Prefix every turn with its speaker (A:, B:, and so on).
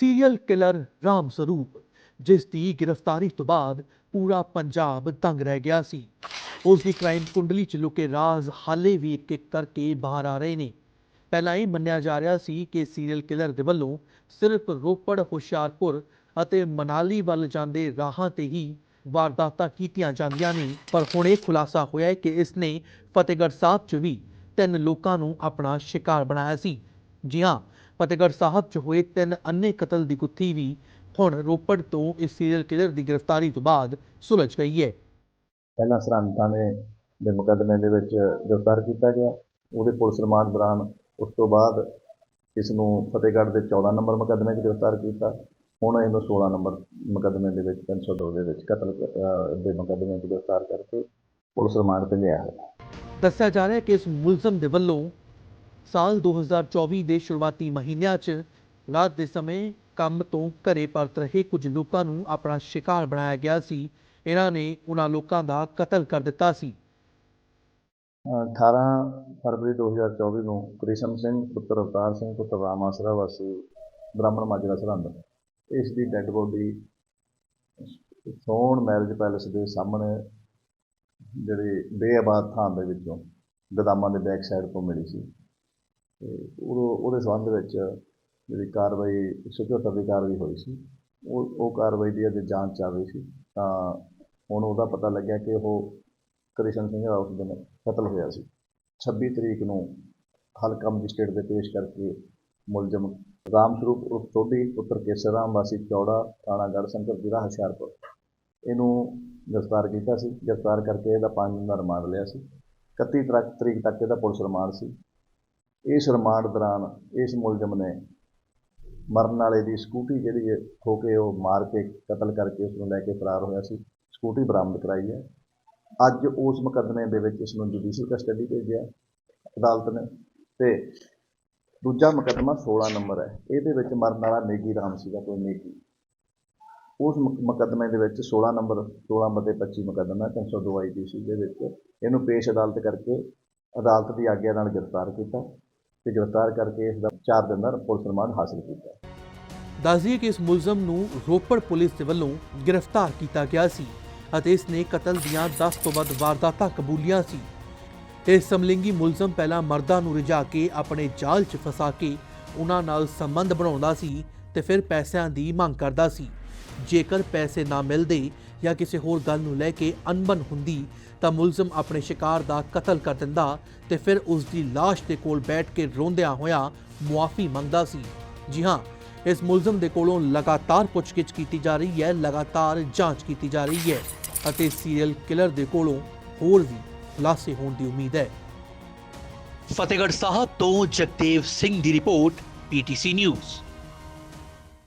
A: Serial killer Ram Sarup, ਜਿਸ ਦੀ ਗ੍ਰਿਫਤਾਰੀ ਤੋਂ ਬਾਅਦ ਪੂਰਾ ਪੰਜਾਬ ਤੰਗ ਰਹਿ ਗਿਆ ਸੀ। ਉਸ ਦੀ ਕ੍ਰਾਈਮ ਕੁੰਡਲੀ ਚ ਲੁਕੇ ਰਾਜ਼ ਹਾਲੇ ਵੀ ਇੱਕ ਇੱਕ ਕਰਕੇ ਬਾਹਰ ਆ ਰਹੇ ਨੇ। ਪਹਿਲਾਂ ਇਹ ਮੰਨਿਆ ਜਾ ਰਿਹਾ ਸੀ ਕਿ ਸੀਰੀਅਲ ਕਿਲਰ ਦੇ ਵੱਲੋਂ ਸਿਰਫ ਰੋਪੜ, ਹੁਸ਼ਿਆਰਪੁਰ ਅਤੇ ਮਨਾਲੀ ਵੱਲ ਜਾਂਦੇ ਰਾਹਾਂ ਤੇ ਹੀ ਵਾਰਦਾਤਾਂ ਕੀਤੀਆਂ ਜਾਂਦੀਆਂ ਨੇ। ਪਰ ਹੁਣ ਇਹ ਖੁਲਾਸਾ ਹੋਇਆ ਹੈ ਕਿ ਇਸ ਨੇ ਫਤਿਹਗੜ੍ਹ ਸਾਹਿਬ 'ਚ ਵੀ ਤਿੰਨ ਲੋਕਾਂ ਨੂੰ ਆਪਣਾ ਸ਼ਿਕਾਰ ਬਣਾਇਆ ਸੀ। ਜੀ ਹਾਂ ਫਤਿਹਗੜ੍ਹ ਸਾਹਿਬ 'ਚ ਹੋਏ ਤਿੰਨ ਅੰਨੇ ਕਤਲ ਦੀ ਗੁੱਥੀ ਵੀ ਹੁਣ ਰੋਪੜ ਤੋਂ ਇਸ ਸੀਰੀਅਲ ਕਿਲਰ ਦੀ ਗ੍ਰਿਫਤਾਰੀ ਤੋਂ ਬਾਅਦ ਸੁਲਝ ਗਈ ਹੈ।
B: ਪਹਿਲਾਂ ਸਰਹੰਦ ਥਾਣੇ ਦੇ ਮੁਕੱਦਮੇ ਦੇ ਵਿੱਚ ਗ੍ਰਿਫਤਾਰ ਕੀਤਾ ਗਿਆ। ਉਹਦੇ ਪੁਲਿਸ ਰਿਮਾਂਡ ਦੌਰਾਨ ਉਸ ਤੋਂ ਬਾਅਦ ਇਸ ਨੂੰ ਫਤਿਹਗੜ੍ਹ ਦੇ 14 ਨੰਬਰ ਮੁਕੱਦਮੇ 'ਚ ਗ੍ਰਿਫਤਾਰ ਕੀਤਾ। ਹੁਣ ਇਹਨੂੰ 16 ਨੰਬਰ ਮੁਕੱਦਮੇ ਦੇ ਵਿੱਚ 302 ਦੇ ਵਿੱਚ ਕਤਲ ਦੇ ਮੁਕੱਦਮੇ 'ਚ ਗ੍ਰਿਫਤਾਰ ਕਰਕੇ ਪੁਲਿਸ ਰਿਮਾਂਡ ਤੇ ਲਿਆ ਹੈ।
A: ਦੱਸਿਆ ਜਾ ਰਿਹਾ ਹੈ ਕਿ ਇਸ ਮੁਲਜ਼ਮ ਦੇ ਵੱਲੋਂ ਸਾਲ 2024 ਦੇ ਸ਼ੁਰੂਆਤੀ ਮਹੀਨਿਆਂ 'ਚ ਰਾਤ ਦੇ ਸਮੇਂ ਕੰਮ ਤੋਂ ਘਰੇ ਪਰਤ ਰਹੇ ਕੁਝ ਲੋਕਾਂ ਨੂੰ ਆਪਣਾ ਸ਼ਿਕਾਰ ਬਣਾਇਆ ਗਿਆ ਸੀ। ਇਹਨਾਂ ਨੇ ਉਹਨਾਂ ਲੋਕਾਂ ਦਾ ਕਤਲ ਕਰ ਦਿੱਤਾ ਸੀ।
B: 18 ਫਰਵਰੀ 2024 ਨੂੰ ਕ੍ਰਿਸ਼ਨ ਸਿੰਘ ਪੁੱਤਰ ਅਵਤਾਰ ਸਿੰਘ ਪੁੱਤਰ ਰਾਮ ਆਸਰਾ ਵਾਸੀ ਬ੍ਰਾਹਮਣ ਮਾਜਰਾ ਸਰਹੰਦ ਇਸ ਦੀ dead body Sohan marriage palace ਦੇ ਸਾਹਮਣੇ ਜਿਹੜੇ ਬੇਆਬਾਦ ਥਾਂ ਦੇ ਵਿੱਚੋਂ ਗਦਾਮਾਂ ਦੇ ਬੈਕ ਸਾਈਡ ਤੋਂ ਮਿਲੀ ਸੀ। ਤੇ ਉਹ ਉਹਦੇ ਸੰਬੰਧ ਵਿੱਚ ਜਿਹੜੀ ਕਾਰਵਾਈ 174 ਦੀ ਕਾਰਵਾਈ ਹੋਈ ਸੀ, ਉਹ ਉਹ ਕਾਰਵਾਈ ਦੀ ਅਜੇ ਜਾਂਚ ਚੱਲ ਰਹੀ ਸੀ। ਤਾਂ ਹੁਣ ਉਹਦਾ ਪਤਾ ਲੱਗਿਆ ਕਿ ਉਹ ਕ੍ਰਿਸ਼ਨ ਸਿੰਘ ਦਾ ਉਸ ਦਿਨ ਕਤਲ ਹੋਇਆ ਸੀ। 26 ਤਰੀਕ ਨੂੰ ਹਲਕਾ ਮੈਜਿਸਟਰੇਟ ਦੇ ਪੇਸ਼ ਕਰਕੇ ਮੁਲਜ਼ਮ ਰਾਮ ਸਰੂਪ ਉਰਫ ਸੋਢੀ ਪੁੱਤਰ ਕੇਸਰ ਰਾਮ, ਵਾਸੀ ਚੌੜਾ, ਥਾਣਾ ਗੜ੍ਹ ਸ਼ੰਕਰ ਜ਼ਿਲ੍ਹਾ ਹੁਸ਼ਿਆਰਪੁਰ। ਇਹਨੂੰ ਗ੍ਰਿਫਤਾਰ ਕੀਤਾ ਸੀ। ਗ੍ਰਿਫਤਾਰ ਕਰਕੇ ਇਹਦਾ 5 ਦਿਨ ਦਾ ਰਿਮਾਂਡ ਲਿਆ ਸੀ। 31 ਤਰੀਕ ਤਰੀਕ ਤੱਕ ਇਹਦਾ ਪੁਲਿਸ ਰਿਮਾਂਡ ਸੀ। ਇਸ ਰਿਮਾਂਡ ਦੌਰਾਨ ਇਸ ਮੁਲਜ਼ਮ ਨੇ ਮਰਨ ਵਾਲੇ ਦੀ ਸਕੂਟੀ ਜਿਹੜੀ ਹੈ, ਖੋ ਕੇ ਉਹ ਮਾਰ ਕੇ ਕਤਲ ਕਰਕੇ ਉਸ ਨੂੰ ਲੈ ਕੇ ਫਰਾਰ ਹੋਇਆ ਸੀ। ਸਕੂਟੀ ਬਰਾਮਦ ਕਰਾਈ ਹੈ। ਅੱਜ ਉਸ ਮੁਕੱਦਮੇ ਦੇ ਵਿੱਚ ਇਸ ਨੂੰ ਜੁਡੀਸ਼ੀਅਲ ਕਸਟਡੀ ਭੇਜਿਆ ਅਦਾਲਤ ਨੇ ਤੇ ਦੂਜਾ ਮੁਕੱਦਮਾ 16 ਨੰਬਰ ਹੈ। ਇਹਦੇ ਵਿੱਚ ਮਰਨ ਵਾਲਾ ਨੇਗੀ ਰਾਮ ਸੀਗਾ, ਕੋਈ ਨੇਗੀ। ਉਸ ਮੁਕ- ਮੁਕੱਦਮੇ ਦੇ ਵਿੱਚ 16 ਨੰਬਰ 16 ਬਤੇ 25 ਮੁਕੱਦਮਾ 302 ਆਈਪੀਸੀ ਦੇ ਵਿੱਚ ਇਹਨੂੰ ਪੇਸ਼ ਅਦਾਲਤ ਕਰਕੇ ਅਦਾਲਤ ਦੀ ਆਗਿਆ ਨਾਲ ਗ੍ਰਿਫਤਾਰ ਕੀਤਾ। ਤੇ ਗ੍ਰਿਫਤਾਰ ਕਰਕੇ ਇਸ ਦਾ 4 ਦਿਨ ਦਾ ਪੁਲਿਸ ਰਿਮਾਂਡ ਹਾਸਲ ਕੀਤਾ
A: ਦੱਸ ਕਿ ਇਸ ਮੁਲਜ਼ਮ ਨੂੰ ਰੋਪੜ ਪੁਲਿਸ ਦੇ ਵੱਲੋਂ ਗ੍ਰਿਫਤਾਰ ਕੀਤਾ ਗਿਆ ਸੀ ਅਤੇ ਇਸ ਨੇ ਕਤਲ ਦੀਆਂ 10 ਤੋਂ ਵੱਧ ਵਾਰਦਾਤਾਂ ਕਬੂਲੀਆਂ ਸੀ। ਇਹ ਸਮਲਿੰਗੀ ਮੁਲਜ਼ਮ ਪਹਿਲਾਂ ਮਰਦਾਂ ਨੂੰ ਰਿਜਾ ਕੇ ਆਪਣੇ ਜਾਲ 'ਚ ਫਸਾ ਕੇ ਉਹਨਾਂ ਨਾਲ ਸੰਬੰਧ ਬਣਾਉਂਦਾ ਸੀ ਤੇ ਫਿਰ ਪੈਸਿਆਂ ਦੀ ਮੰਗ ਕਰਦਾ ਸੀ। ਜੇਕਰ ਪੈਸੇ ਨਾ ਮਿਲਦੇ ਜਾਂ ਕਿਸੇ ਹੋਰ ਗੱਲ ਨੂੰ ਲੈ ਕੇ ਅਣਬਣ ਹੁੰਦੀ, ਤਾਂ ਮੁਲਜ਼ਮ ਆਪਣੇ ਸ਼ਿਕਾਰ ਦਾ ਕਤਲ ਕਰ ਦਿੰਦਾ ਤੇ ਫਿਰ ਉਸ ਦੀ ਲਾਸ਼ ਦੇ ਕੋਲ ਬੈਠ ਕੇ ਰੋਂਦਿਆਂ ਹੋਇਆ ਮੁਆਫੀ ਮੰਗਦਾ ਸੀ। ਜੀ ਹਾਂ, ਇਸ ਮੁਲਜ਼ਮ ਦੇ ਕੋਲੋਂ ਲਗਾਤਾਰ ਪੁੱਛਗਿੱਛ ਕੀਤੀ ਜਾ ਰਹੀ ਹੈ, ਲਗਾਤਾਰ ਜਾਂਚ ਕੀਤੀ ਜਾ ਰਹੀ ਹੈ ਅਤੇ ਸੀਰੀਅਲ ਕਿਲਰ ਦੇ ਕੋਲੋਂ ਹੋਰ ਵੀ ਖੁਲਾਸੇ ਹੋਣ ਦੀ ਉਮੀਦ ਹੈ। ਫਤਿਹਗੜ੍ਹ ਸਾਹਿਬ ਤੋਂ ਜਗਦੇਵ ਸਿੰਘ ਦੀ ਰਿਪੋਰਟ ਪੀਟੀਸੀ ਨਿਊਜ਼।